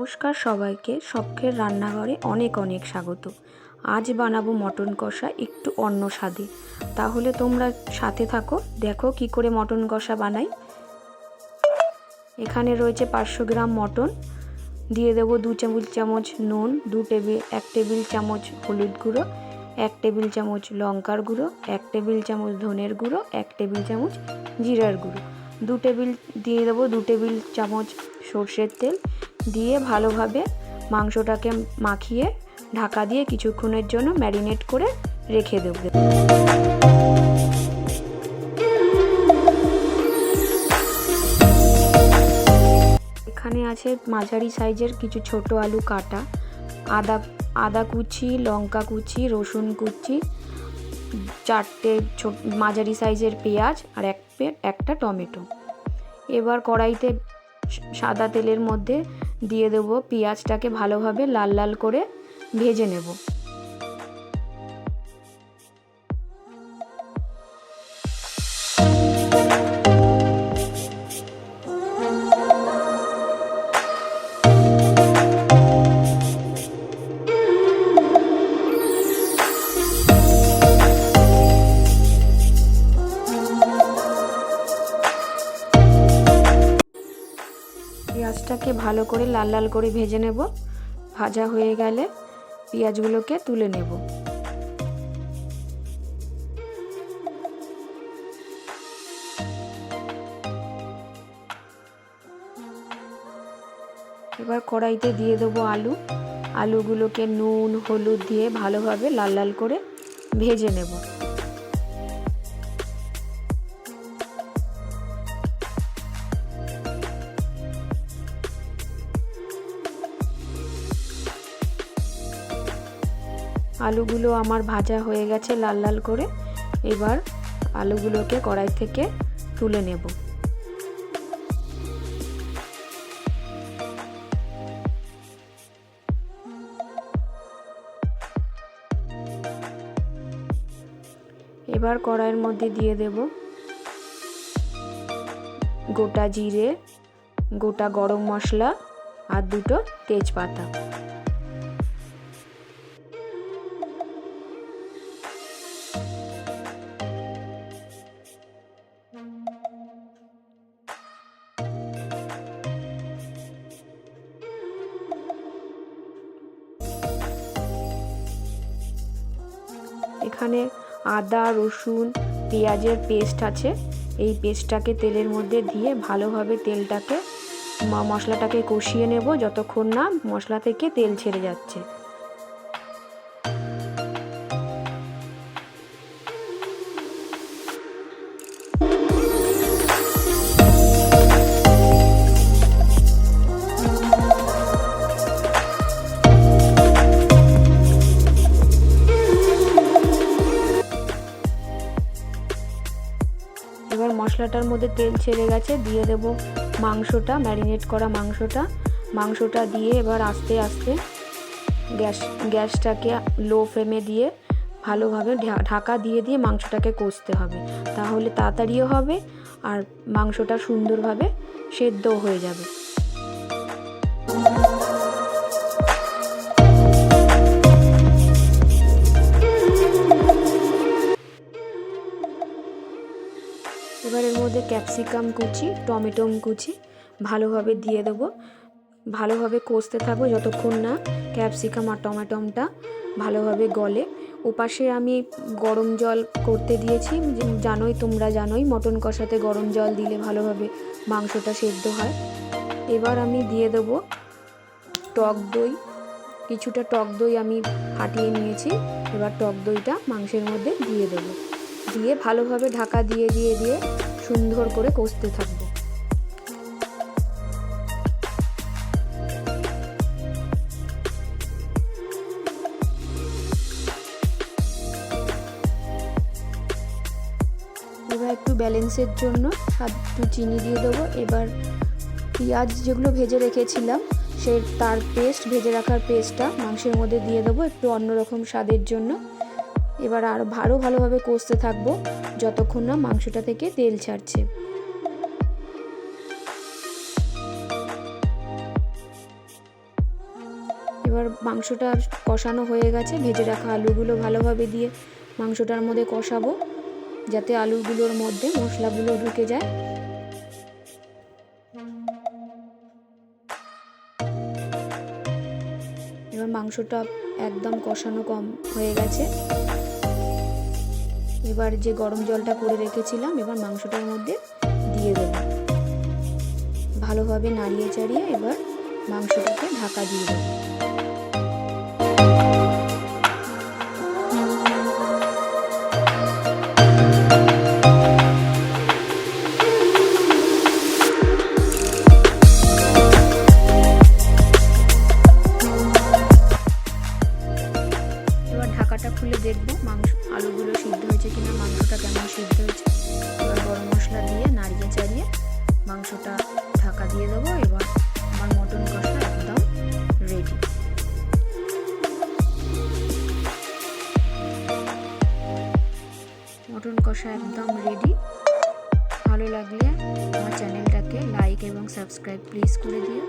নমস্কার সবাইকে। শখের রান্নাঘরে অনেক অনেক স্বাগত। আজ বানাবো মটন কষা একটু অন্য স্বাদে। তাহলে তোমরা সাথে থাকো, দেখো কি করে মটন কষা বানাই। এখানে রয়েছে পাঁচশো গ্রাম মটন। দিয়ে দেবো দু চামচ চামচ নুন, দু টেবিল, এক টেবিল চামচ হলুদ গুঁড়ো, এক টেবিল চামচ লঙ্কার গুঁড়ো, এক টেবিল চামচ ধনের গুঁড়ো, এক টেবিল চামচ জিরার গুঁড়ো। দু টেবিল, দিয়ে দেবো দু টেবিল চামচ সর্ষের তেল দিয়ে ভালোভাবে মাংসটাকে মাখিয়ে ঢাকা দিয়ে কিছুক্ষণের জন্য ম্যারিনেট করে রেখে দেব। এখানে আছে মাঝারি সাইজের কিছু ছোট আলু কাটা, আদা আদা কুচি, লঙ্কা কুচি, রসুন কুচি, চারটে মাঝারি সাইজের পেঁয়াজ আর এক একটা টমেটো। এবার কড়াইতে সাদা তেলের মধ্যে দিয়ে দেবো পেঁয়াজটাকে ভালোভাবে লাল লাল করে ভেজে নেব। পেঁয়াজটাকে ভালো করে লাল লাল করে ভেজে নেব। ভাজা হয়ে গেলে পেঁয়াজগুলোকে তুলে নেব। এবার কড়াইতে দিয়ে দেবো আলু। আলুগুলোকে নুন, হলুদ দিয়ে ভালোভাবে লাল লাল করে ভেজে নেব। আলুগুলো আমার ভাজা হয়ে গেছে লাল লাল করে। এবার আলুগুলোকে কড়াই থেকে তুলে নেব। এবার কড়াইয়ের মধ্যে দিয়ে দেব গোটা জিরে, গোটা গরম মশলা আর দুটো তেজপাতা। এখানে আদা, রসুন, পেঁয়াজের পেস্ট আছে। এই পেস্টটাকে তেলের মধ্যে দিয়ে ভালোভাবে তেলটাকে মশলাটাকে কষিয়ে নেব যতক্ষণ না মশলা থেকে তেল ছেড়ে যাচ্ছে। মশলাটার মধ্যে তেল ছেড়ে গেছে, দিয়ে দেব মাংসটা, ম্যারিনেট করা মাংসটা। মাংসটা দিয়ে এবার আস্তে আস্তে গ্যাস, গ্যাসটাকে লো ফ্লেমে দিয়ে ভালোভাবে ঢাকা দিয়ে দিয়ে মাংসটাকে কষতে হবে। তাহলে তাড়াতাড়িও হবে আর মাংসটা সুন্দরভাবে সেদ্ধ হয়ে যাবে। এবার এর মধ্যে ক্যাপসিকাম কুচি, টমেটো কুচি ভালোভাবে দিয়ে দেবো। ভালোভাবে কষতে থাকব যতক্ষণ না ক্যাপসিকাম আর টমেটোমটা ভালোভাবে গলে। ওপাশে আমি গরম জল করতে দিয়েছি, জানোই তোমরা জানোই, মটন কষাতে গরম জল দিলে ভালোভাবে মাংসটা সেদ্ধ হয়। এবার আমি দিয়ে দেবো টক দই। কিছুটা টক দই আমি ফাটিয়ে নিয়েছি, এবার টক দইটা মাংসের মধ্যে দিয়ে দেবো। দিয়ে ভালোভাবে ঢাকা দিয়ে দিয়ে দিয়ে সুন্দর করে কষতে থাকব। এবার একটু ব্যালেন্সের জন্য একটু চিনি দিয়ে দেবো। এবার পেঁয়াজ যেগুলো ভেজে রেখেছিলাম, সে তার পেস্ট, ভেজে রাখার পেস্টটা মাংসের মধ্যে দিয়ে দেবো একটু অন্যরকম স্বাদের জন্য। এবার আর আরও ভালোভাবে কষতে থাকব, যতক্ষণ না মাংসটা থেকে তেল ছাড়ছে। এবার মাংসটা কষানো হয়ে গেছে, ভেজে রাখা আলুগুলো ভালোভাবে দিয়ে মাংসটার মধ্যে কষাবো, যাতে আলুগুলোর মধ্যে মশলাগুলো ঢুকে যায়। এবার মাংসটা একদম কষানো কম হয়ে গেছে। এবার যে গরম জলটা করে রেখেছিলাম, এবার মাংসটার মধ্যে দিয়ে দেব। ভালোভাবে নাড়িয়ে চাড়িয়ে এবার মাংসটাকে ঢাকা দিয়ে দেবো। হয়েছে কিনা, মাংসটা কেমন সিদ্ধ হয়েছে, এবার গরম মশলা দিয়ে নাড়িয়ে চাড়িয়ে মাংসটা ঢাকা দিয়ে দেবো। এবার আমার মটন কষা একদম রেডি মটন কষা একদম রেডি ভালো লাগলে আমার চ্যানেলটাকে লাইক এবং সাবস্ক্রাইব প্লিজ করে দিও।